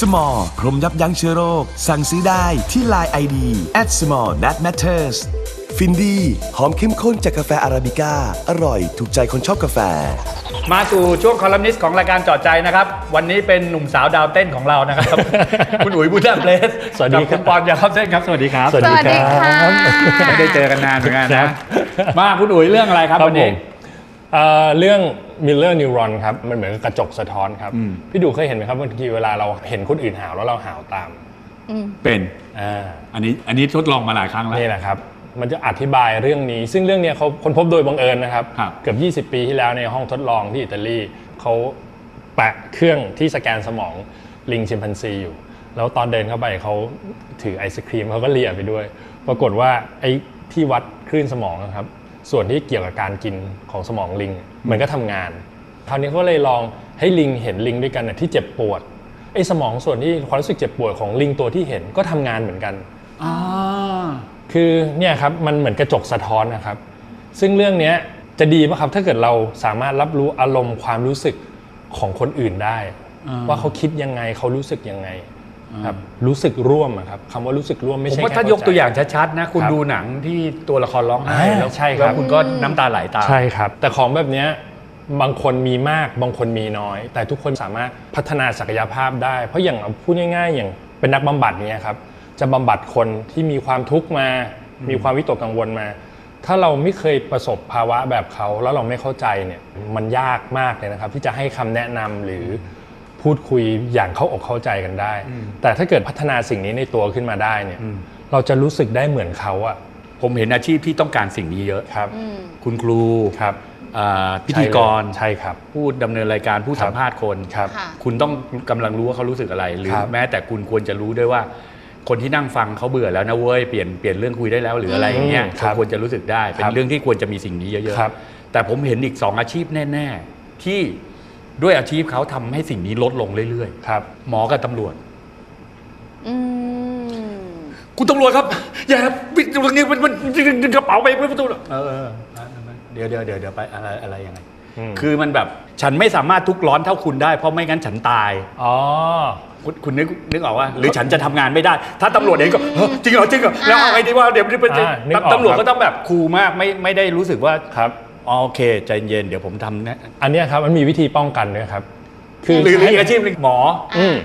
Small พรมยับยั้งเชื้อโรค สั่งซื้อได้ที่ Line ID at small that matters ฟินดีหอมเข้มข้นจากกาแฟอาราบิก้า อร่อยถูกใจคนชอบกาแฟ มาสู่ช่วงคอลัมนิสต์ของรายการเจอดใจนะครับ วันนี้เป็นหนุ่มสาวดาวเต้นของเรานะครับ คุณอุ๋ยบุญนาเพลสสวัสดีกับคุณปอนยาครับเส้นครับ สวัสดีครับ สวัสดีครับไม่ได้เจอกันนานเหมือนกันครันะบมาคุณอุ๋ยเรื่องอะไรครับครับวันผนี้ม เอ่อเรื่อง Miller Neuron ครับมันเหมือนกับกระจกสะท้อนครับพี่ดูเคยเห็นไหมครับบางทีเวลาเราเห็นคนอื่นหาวแล้วเราหาวตามเป็นอ่า อันนี้อันนี้ทดลองมาหลายครั้งแล้ว นี่แหละครับ มันจะอธิบายเรื่องนี้ ซึ่งเรื่องเนี้ยเขาคนพบโดยบังเอิญนะครับ ครับเกือบ 20 ปีที่แล้วในห้องทดลองที่อิตาลีเขาแปะเครื่องที่สแกนสมองลิงชิมพันซีอยู่ แล้วตอนเดินเข้าไปเขาถือไอศครีมเขาก็เลียไปด้วย ปรากฏว่าไอ้ที่วัดคลื่นสมองนะครับ ส่วนที่เกี่ยวกับการกินของสมองลิง มันก็ทำงาน คราวนี้เขาเลยลองให้ลิงเห็นลิงด้วยกันน่ะที่เจ็บปวดไอ้สมองส่วนที่ความรู้สึกเจ็บปวดของลิงตัวที่เห็นก็ทำงานเหมือนกันอ่าคือเนี่ยครับมันเหมือนกระจกสะท้อนนะครับ ซึ่งเรื่องเนี้ยจะดีป่ะครับถ้าเกิดเราสามารถรับรู้อารมณ์ความรู้สึกของคนอื่นได้ ว่าเขาคิดยังไงเขารู้สึกยังไง ครับรู้สึกร่วมอะครับคำว่ารู้สึกร่วมไม่ผมใช่ว่าแค่ถ้ายกตัวอย่างเข้ใจชัดๆนะ คุณครับดูหนังที่ตัวละครร้องไห้อ่าแล้วใช่ครับแล้วคุณก็น้ำตาไหลตาม ใช่ครับ แต่ของแบบเนี้ยบางคนมีมากบางคนมีน้อย แต่ทุกคนสามารถพัฒนาศักยภาพได้ เพราะอย่างเอาพูดง่ายๆ อย่างเป็นนักบำบัดเนี้ยครับจะบำบัดคนที่มีความทุกข์มา มีความวิตกกังวลมา ถ้าเราไม่เคยประสบภาวะแบบเขาแล้วเราไม่เข้าใจเนี่ยมันยากมากเลยนะครับ ที่จะให้คำแนะนำหรือ พูดคุยอย่างเข้าอกเข้าใจกันได้ แต่ถ้าเกิดพัฒนาสิ่งนี้ในตัวขึ้นมาได้เนี่ยเราจะรู้สึกได้เหมือนเขาอะผมเห็นอาชีพที่ต้องการสิ่งนี้เยอะครับ คุณครูครับอ่าพิธีกรใช่ครับผู้ดำเนินรายการผู้ครับสัมภาษณ์คนครับค่ะคุณต้องกำลังรู้ว่าเขารู้สึกอะไร หรือครับแม้แต่คุณควรจะรู้ด้วยว่า คนที่นั่งฟังเขาเบื่อแล้วนะเว้ยเปลี่ยนเปลี่ยนเรื่องคุยได้แล้วหรืออะไรอย่างเงี้ยอืมครัเขาบควรจะรู้สึกได้ เป็ครันบเรื่องที่ควรจะมีสิ่งนี้เยอะครับๆแต่ผมเห็นอีกสองอาชีพแน่ ๆ ที่ ด้วยอาชีพเขาทำให้สิ่งนี้ลดลงเรื่อยครับ ๆ หมอกับตำรวจ อืม คุณตำรวจครับ อย่าปิดตรงนี้มันมันดึงกระเป๋าไปเปิดประตูเออเออเดี๋ยวเดี๋ยวเดี๋ยวเดี๋ยวไปอะไรอะไรยังไง อืม คือมันแบบฉันไม่สามารถทุกข์ร้อนเท่าคุณได้ เพราะไม่งั้นฉันตาย อ๋อ คุณคุณนึกนึกออกว่า หรือฉันจะทำงานไม่ได้ ถ้าตำรวจเองก็เฮ้ยจริงเหรอจริงเหรอแล้วเอาไงดีว่าเดี๋ยวเดี๋ยวอ่านึกออกตำรวจครับก็ต้องแบบคูลมากไม่ไม่ได้รู้สึกว่า ครับ อ๋อโอเคใจเย็นเดี๋ยวผมทำนะอันเนี้ยครับมันมีวิธีป้องกันด้วยครับ คือหรือหรือให้อาชีพหนึ่งหมอ อืม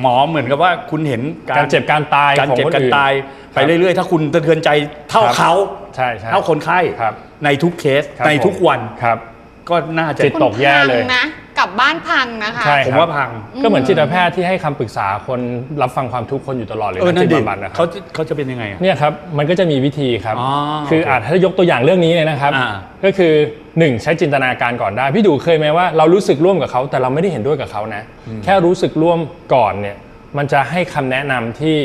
หมอเหมือนกับว่าคุณเห็นการเจ็บการตายการของเจ็บคนการอื่นตาย ไปเรื่อยๆ ถ้าคุณสะเทือนใจเท่าครับ เขา ใช่ใช่ เท่าคนไข้ครับในทุกเคสครับในทุกวัน ครับ ก็น่าจะ จิต ตกแย่เลย คุณพังนะกลับบ้านพังนะคะ ใช่ ผมว่าพัง ก็เหมือนจิตแพทย์ที่ให้คำปรึกษาคนรับฟังความทุกข์คนอยู่ตลอดเลยเออนั่นดิจิตบำบัดนะครัเขาบจะเขาจะเป็นยังไงอะ เนี่ยครับมันก็จะมีวิธีครับ อ๋อคือโอเคอาจถ้ายกตัวอย่างเรื่องนี้เลยนะครับ อ่า ก็คือหนึ่งใช้จินตนาการก่อนได้ พี่ดูเคยไหมว่าเรารู้สึกร่วมกับเขาแต่เราไม่ได้เห็นด้วยกับเขานะ แค่รู้สึกร่วมก่อนเนี่ยมันจะให้คำแนะนำที่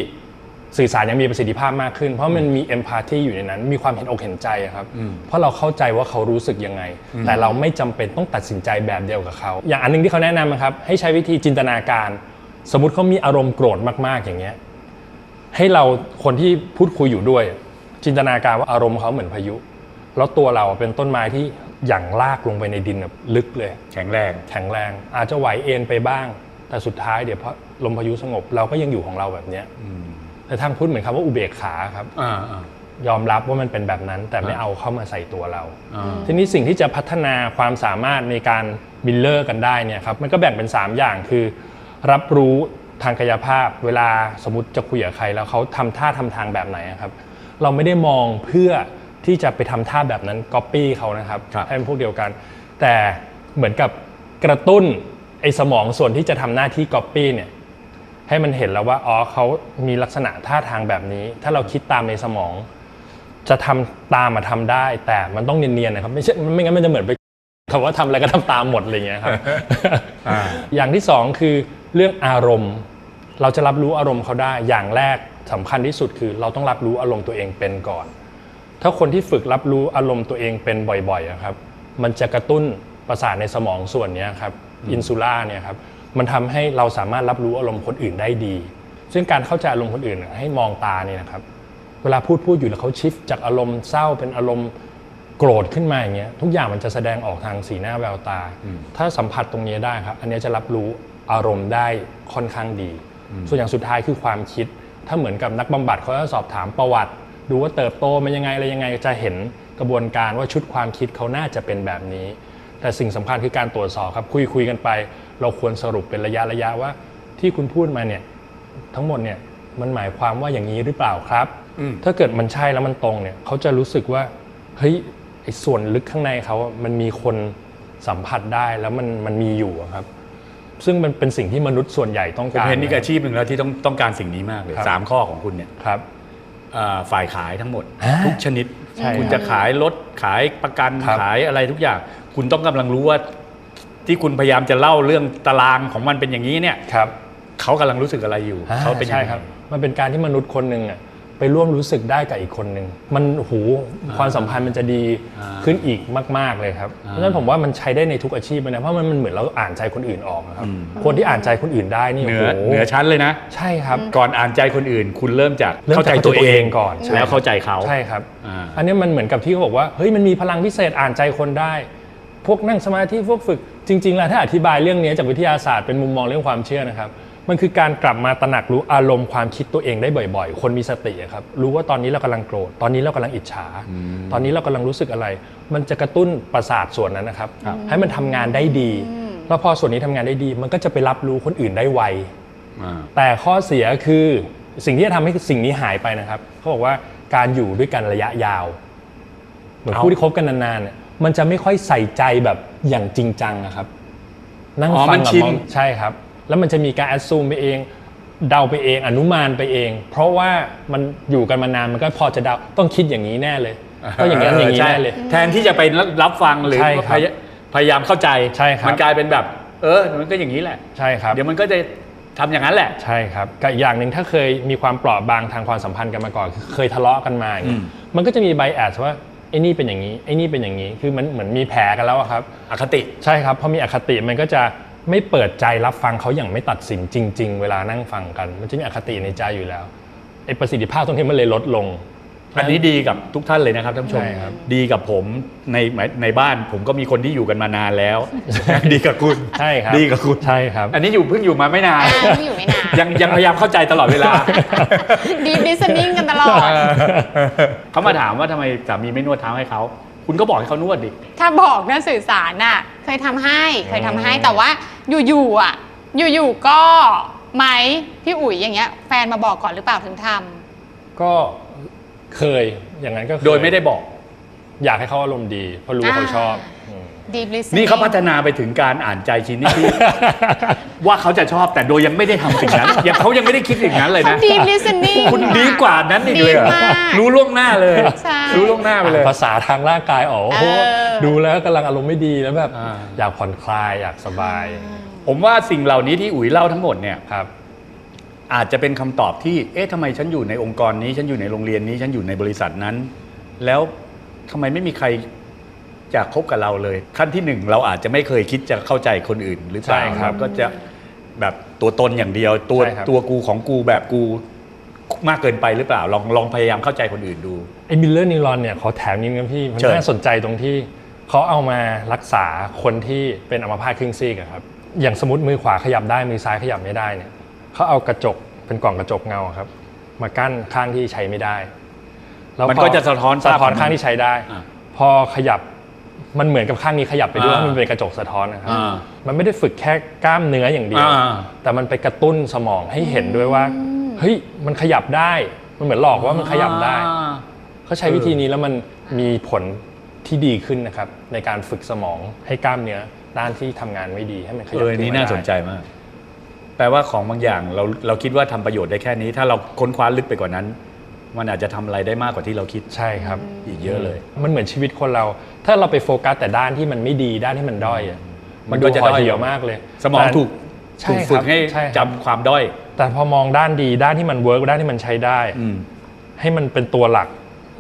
สื่อสารยังมีประสิทธิภาพมากขึ้น เพราะมันมีเอมพัตตีอยู่ในนั้น มีความเห็นอกเห็นใจอะครับ เพราะเราเข้าใจว่าเขารู้สึกยังไง แต่เราไม่จำเป็นต้องตัดสินใจแบบเดียวกับเขา อย่างอันหนึงที่เขาแนะนำนะครับ ให้ใช้วิธีจินตนาการ สมมติเขามีอารมณ์โกรธมากๆอย่างเงี้ยให้เราคนที่พูดคุยอยู่ด้วย จินตนาการว่าอารมณ์เขาเหมือนพายุ แล้วตัวเราเป็นต้นไม้ที่หยั่งลากลงไปในดินแบบลึกเลย แข็งแรง แข็งแรง อาจจะไหวเอ็นไปบ้าง แต่สุดท้ายเดี๋ยวพอลมพายุสงบเราก็ยังอยู่ของเราแบบเนี้ย แต่ทางพุทธเหมือนคำว่าอุเบกขาครับ อ่าอ่า ยอมรับว่ามันเป็นแบบนั้น แต่ไม่เอาเข้ามาใส่ตัวเรา อ่า ทีนี้สิ่งที่จะพัฒนาความสามารถในการมิลเลอร์กันได้เนี่ยครับมันก็แบ่งเป็น 3 อย่างคือ รับรู้ทางกายภาพ เวลาสมมติจะคุยกับใครแล้วเขาทำท่าทำทางแบบไหนอะครับ เราไม่ได้มองเพื่อที่จะไปทำท่าแบบนั้นก๊อปปี้เขานะครับครับ ให้เป็นพวกเดียวกัน แต่เหมือนกับกระตุ้นไอ้สมองส่วนที่จะทำหน้าที่ก๊อปปี้เนี่ย ให้มันเห็นแล้วว่าอ๋อเขามีลักษณะท่าทางแบบนี้ ถ้าเราคิดตามในสมอง จะทำตามมาทำได้ แต่มันต้องเนียนๆนะครับไม่ใช่ไม่งั้นมันจะเหมือนไปคำว่าทำอะไรก็ทำตามหมดอะไรอย่างเงี้ยครับอ่าอย่างที่สองคือเรื่องอารมณ์ เราจะรับรู้อารมณ์เขาได้อย่างแรกสำคัญที่สุดคือ เราต้องรับรู้อารมณ์ตัวเองเป็นก่อน ถ้าคนที่ฝึกรับรู้อารมณ์ตัวเองเป็นบ่อยๆอะครับ มันจะกระตุ้นประสาทในสมองส่วนเนี้ยครับอินซูล่าเนี่ยครับ มันทำให้เราสามารถรับรู้อารมณ์คนอื่นได้ดี ซึ่งการเข้าใจอารมณ์คนอื่นอะให้มองตาเนี่ยนะครับ เวลาพูดพูดอยู่แล้วเขาชิฟจากอารมณ์เศร้าเป็นอารมณ์โกรธขึ้นมาอย่างเงี้ยทุกอย่างมันจะแสดงออกทางสีหน้าแววตา ถ้าสัมผัสตรงนี้ได้ครับ อันเนี้ยจะรับรู้อารมณ์ได้ค่อนข้างดี ส่วนอย่างสุดท้ายคือความคิด ถ้าเหมือนกับนักบำบัดเขาจะสอบถามประวัติ ดูว่าเติบโตมันยังไงอะไรยังไงจะเห็นกระบวนการว่าชุดความคิดเขาน่าจะเป็นแบบนี้ แต่สิ่งสำคัญคือการตรวจสอบครับคุยคุยกันไป เราควรสรุปเป็นระยะระยะว่า ที่คุณพูดมาเนี่ยทั้งหมดเนี่ยมันหมายความว่าอย่างนี้หรือเปล่าครับ ถ้าเกิดมันใช่แล้วมันตรงเนี่ยเขาจะรู้สึกว่าเฮ้ยไอ้ส่วนลึกข้างในเขาอะมันมีคนสัมผัสได้แล้วมันมันมีอยู่อะครับ ซึ่งมันเป็นสิ่งที่มนุษย์ส่วนใหญ่ต้องผมการเห็นนี่อาชีพหนึ่งแล้วที่ต้องต้องการสิ่งนี้มากเลยครับสามข้อของคุณเนี่ยครับอ่าฝ่ายขายทั้งหมดอ่าทุกชนิดใช่ครับคุณจะขายรถขายประกันครับขายอะไรทุกอย่าง คุณต้องกำลังรู้ว่าที่คุณพยายามจะเล่าเรื่องตารางของมันเป็นอย่างนี้เนี่ยครับเขากำลังรู้สึกอะไรอยู่อ่เขาเป็นยังใช่ไงครับ มันเป็นการที่มนุษย์คนหนึ่งอะไปร่วมรู้สึกได้กับอีกคนหนึ่งมันโหความสัมพันธ์มันจะดีอ่าขึ้นอีกมาก ๆเลยครับอ่าเพราะฉะนั้นผมว่ามันใช้ได้ในทุกอาชีพเลยนะเพราะมันมันเหมือนเราอ่านใจคนอื่นออกนะครับคนที่อ่านใจคนอื่นได้นี่เหนืโอ้อโหเหนือชั้นเลยนะ ใช่ครับก่อนอ่านใจคนอื่น คุณเริ่มจากเริ่มเข้าใจจากตัวเองก่อนใช่แล้วเข้าใจเขาใช่ครับอ่าอันนี้มันเหมือนกับที่เขาบอกว่าเฮ้ยมันมีพลังพิเศษอ่านใจคนได้ พวกนั่งสมาธิพวกฝึก จริง ๆ แล้วถ้าอธิบายเรื่องนี้จากวิทยาศาสตร์เป็นมุมมองเรื่องความเชื่อนะครับ มันคือการกลับมาตระหนักรู้อารมณ์ความคิดตัวเองได้บ่อยๆ คนมีสติอะครับรู้ว่าตอนนี้เรากำลังโกรธตอนนี้เรากำลังอิจฉา ตอนนี้เรากำลังรู้สึกอะไร มันจะกระตุ้นประสาทส่วนนั้นนะครับ ให้มันทำงานได้ดีแล้วพอส่วนนี้ทำงานได้ดี มันก็จะไปรับรู้คนอื่นได้ไวอ่าแต่ข้อเสียคือสิ่งที่จะทำให้สิ่งนี้หายไปนะครับเขาบอกว่าการอยู่ด้วยกันระยะยาว เหมือนเอาคู่ที่คบกันนานๆเนี่ย มันจะไม่ค่อยใส่ใจแบบอย่างจริงจังอะครับ นั่งอ๋อฟัมังนกับชิน มองใช่ครับ แล้วมันจะมีการแอดซูมไปเอง เดาไปเองอนุมานไปเอง เพราะว่ามันอยู่กันมานานมันก็พอจะเดาต้องคิดอย่างนี้แน่เลยต้องอย่างนั้นอย่างนี้ใช่แน่เลย แทนที่จะไปรับฟังหรือใช่ครับพยพยายามเข้าใจ ใช่ครับ มันกลายเป็นแบบ เออ มันก็อย่างนี้แหละ ใช่ครับ เดี๋ยวมันก็จะทำอย่างนั้นแหละ ใช่ครับกับอีกอย่างหนึ่งถ้าเคยมีความเปราะบางทางความสัมพันธ์กันมาก่อนคือเคยทะเลาะกันมาอย่างเงี้ยอืมมันก็จะมีไบแอดว่า ไอ้นี่เป็นอย่างนี้ไอ้นี่เป็นอย่างนี้คือมันเหมือนมีแผลกันแล้วอะครับ อคติใช่ครับพอมีอคติมันก็จะไม่เปิดใจรับฟังเขาอย่างไม่ตัดสินจริง ๆ เวลานั่งฟังกัน มันจะมีอคติในใจอยู่แล้วไอ้ประสิทธิภาพตรงนี้มันเลยลดลง อันนี้ดีกับทุกท่านเลยนะครับท่านผู้ชม ใช่ครับ ดีกับผมในในบ้านผมก็มีคนที่อยู่กันมานานแล้ว ดีกับคุณ ใช่ครับดีกับคุณ ใช่ครับ อันนี้อยู่เพิ่งอยู่มาไม่นาน อ่าไม่อยู่ไม่นาน ยังยังพยายามเข้าใจตลอดเวลา ดีดิสนิ่งกันตลอด เขามาถามว่าทำไมสามีไม่นวดเท้าให้เขา คุณก็บอกให้เขานวดดิ ถ้าบอกนะสื่อสารน่ะ เคยทำให้เคยทำให้แต่ว่าอยู่ๆอะ อยู่ๆก็ไหมพี่อุ๋ยอย่างเงี้ย แฟนมาบอกก่อนหรือเปล่าถึงทำ ก็ เคยอย่างนั้นก็เคโดยไม่ได้บอก อยากให้เขาอารมณ์ดี เพราะรู้ว่าเขาชอบอ่าอืม deep listening นี่เขาพัฒนาไปถึงการอ่านใจชิ้นนี้ที่ ว่าเขาจะชอบแต่โดยยังไม่ได้ทำสิ่งนั้น ยังเขายังไม่ได้คิดสิ่งนั้นเลยเขานะ deep listening คุณดีกว่านั้นอีกเลยเหรอดีมากรู้ล่วงหน้าเลย ใช่ รู้ล่วงหน้าไปเลย ภาษาทางร่างกายอ๋อโอ้โหเออ ดูแล้วกำลังอารมณ์ไม่ดีแล้วแบบอ่า อยากผ่อนคลายอยากสบายผมว่าสิ่งเหล่านี้ที่อุ๋ยเล่าทั้งหมดเนี่ย ครับ อาจจะเป็นคำตอบที่ เอ๊ะทำไมฉันอยู่ในองค์กรนี้ ฉันอยู่ในโรงเรียนนี้ ฉันอยู่ในบริษัทนั้น แล้วทำไมไม่มีใครอยากคบกับเราเลย ขั้นที่หนึ่งเราอาจจะไม่เคยคิดจะเข้าใจคนอื่น หรือเปล่าใช่ครับเราก็จะแบบตัวตนอย่างเดียว ตัวใช่ครับตัวกูของกูแบบกูมากเกินไปหรือเปล่า ลองลองพยายามเข้าใจคนอื่นดูไอ้มิลเลอร์นิวรอนเนี่ยขอแถมนิดนึงพี่มันเชิญน่าสนใจตรงที่เขาเอามารักษาคนที่เป็นอัมพาตครึ่งซีกอะครับอย่างสมมติมือขวาขยับได้มือซ้ายขยับไม่ได้เนี่ย เขาเอากระจกเป็นกล่องกระจกเงาครับ มากั้นข้างที่ใช้ไม่ได้แล้วมันพอก็จะสะท้อนสะท้อนภาพข้างที่ใช้ได้อ่าพอขยับมันเหมือนกับข้างนี้ขยับไปด้วยอ่าเพราะมันเป็นกระจกสะท้อนนะครับอ่ามันไม่ได้ฝึกแค่กล้ามเนื้ออย่างเดียวอ่าแต่มันไปกระตุ้นสมองให้เห็นด้วยว่าเฮ้ยมันขยับได้ มันเหมือนหลอกว่ามันขยับได้อ่าเขาใช้วิธีนี้แล้วมันมีผลที่ดีขึ้นนะครับ ในการฝึกสมองให้กล้ามเนื้อด้านที่ทำงานไม่ดีให้มันขยับเออขึ้นี่มน่าได้สนใจมาก แปลว่าของบางอย่างเราเราคิดว่าทำประโยชน์ได้แค่นี้ ถ้าเราค้นคว้าลึกไปกว่านั้น มันอาจจะทำอะไรได้มากกว่าที่เราคิดใช่ครับ อีกเยอะเลย มันเหมือนชีวิตคนเรา ถ้าเราไปโฟกัสแต่ด้านที่มันไม่ดีด้านที่มันด้อยอะมัมันนก็ดูจะห่อด้อยเหี่ยวมากเลย สมองแต่ถูกใช่ถูกครับฝึกให้ใช่ครับจำความด้อย แต่พอมองด้านดีด้านที่มันเวิร์กด้านที่มันใช้ได้อืมให้มันเป็นตัวหลัก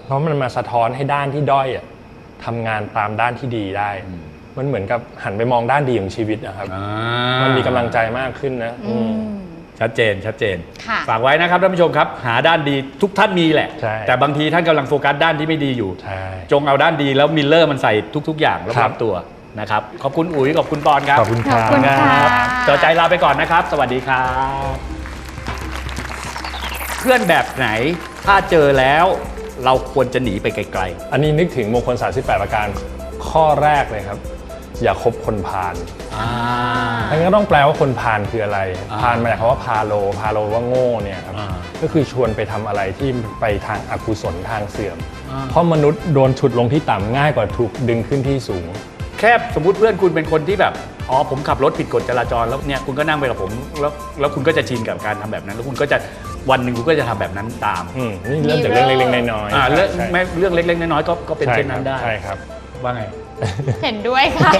เพราะมันมาสะท้อนให้ด้านที่ด้อยอะทำงานตามด้านที่ดีได้ มันเหมือนกับหันไปมองด้านดีของชีวิตนะครับมันมีกำลังใจมากขึ้นนะอืม ชัดเจนชัดเจน ค่ะ ฝากไว้นะครับท่านผู้ชมครับ หาด้านดีทุกท่านมีแหละ ใช่ แต่บางทีท่านกำลังโฟกัสด้านที่ไม่ดีอยู่ ใช่ จงเอาด้านดีแล้วมิลเลอร์มันใส่ทุก ๆ อย่างรครัอบบๆตัวนะครับ ขอบคุณอุ๋ยขอบคุณปอนครับขอบคุณคขรัอบคุณบค่ะจอใจลาไปก่อนนะครับ สวัสดีครับ เพื่อนแบบไหนถ้าเจอแล้วเราควรจะหนีไปไกลอันนี้นึกถึงมงคล38ประการข้อแรกเลยครับ อย่าคบคนพาลๆอ่าทั้งนั้นก็ต้องแปลว่าคนพาลคืออะไรอ่าพาลมาจากคำว่าพาโล พาโลว่าโง่เนี่ยครับอ่าก็คือชวนไปทำอะไรที่ไปทางอกุศลทางเสื่อมอ่าเพราะมนุษย์โดนฉุดลงที่ต่ำง่ายกว่าถูกดึงขึ้นที่สูง แค่สมมติเพื่อนคุณเป็นคนที่แบบอ๋อผมขับรถผิดกฎจราจรแล้วเนี่ยคุณก็นั่งไปกับผมแล้วแล้วคุณก็จะชินกับการทำแบบนั้น แล้วคุณก็จะวันหนึ่งคุณก็จะทำแบบนั้นตามอืมนี่เริ่มจากเรื่องเล็กๆน้อยๆอ่าเรื่องใช่แม้เรื่องเล็กๆน้อยๆก็ก็เป็นใช่เช่นนั้นได้ใช่ครับว่าไง เห็นด้วยค่ะ